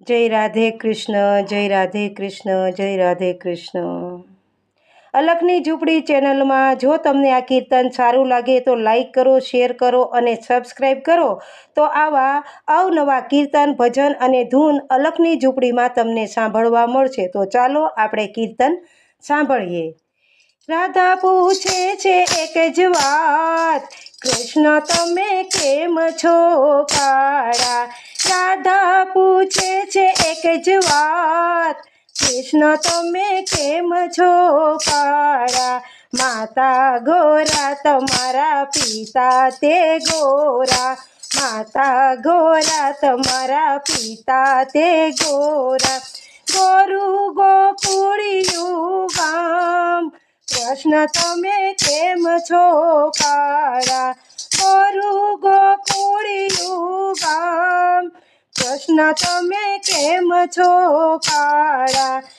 જય રાધે કૃષ્ણ, જય રાધે કૃષ્ણ, જય રાધે કૃષ્ણ. અલખની ઝૂંપડી ચેનલમાં જો તમને આ કીર્તન સારું લાગે તો લાઈક કરો, શેર કરો અને સબસ્ક્રાઈબ કરો. તો આવા અવનવા કીર્તન, ભજન અને ધૂન અલખની ઝૂંપડીમાં તમને સાંભળવા મળશે. તો ચાલો આપણે કીર્તન સાંભળીએ. રાધા પૂછે છે એક જ વાત, કૃષ્ણ, તમે કેમ છો કાળા રાધા છે એક જ વાત, કૃષ્ણ તમે કેમ છો કાળા? માતા ગોરા, તમારા પિતા તે ગોરા. માતા ગોરા, તમારા પિતા તે ગોરા. ગોરુ ગોકુળિયું ગામ, કૃષ્ણ તમે કેમ છો કાળા? કૃષ્ણ તમે કેમ છો કાળા?